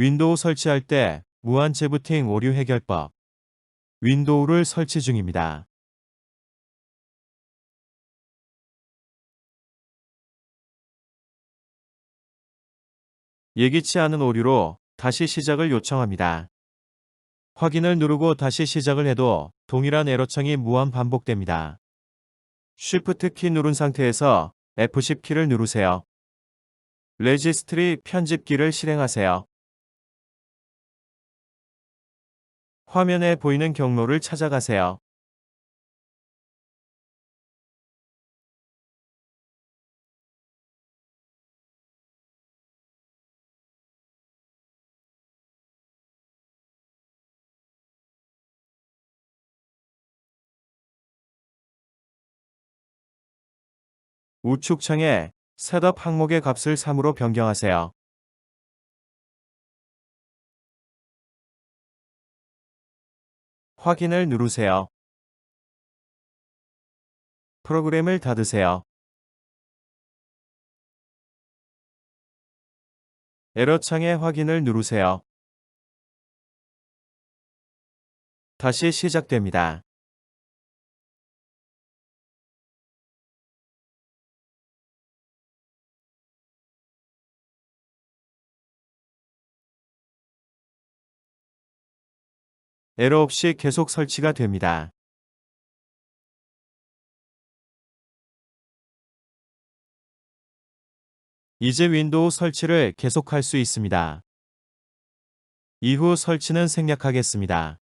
윈도우 설치할 때 무한 재부팅 오류 해결법. 윈도우를 설치 중입니다. 예기치 않은 오류로 다시 시작을 요청합니다. 확인을 누르고 다시 시작을 해도 동일한 에러창이 무한 반복됩니다. Shift 키 누른 상태에서 F10 키를 누르세요. 레지스트리 편집기를 실행하세요. 화면에 보이는 경로를 찾아가세요. 우측 창에 셋업 항목의 값을 3으로 변경하세요. 확인을 누르세요. 프로그램을 닫으세요. 에러창에 확인을 누르세요. 다시 시작됩니다. 에러 없이 계속 설치가 됩니다. 이제 윈도우 설치를 계속할 수 있습니다. 이후 설치는 생략하겠습니다.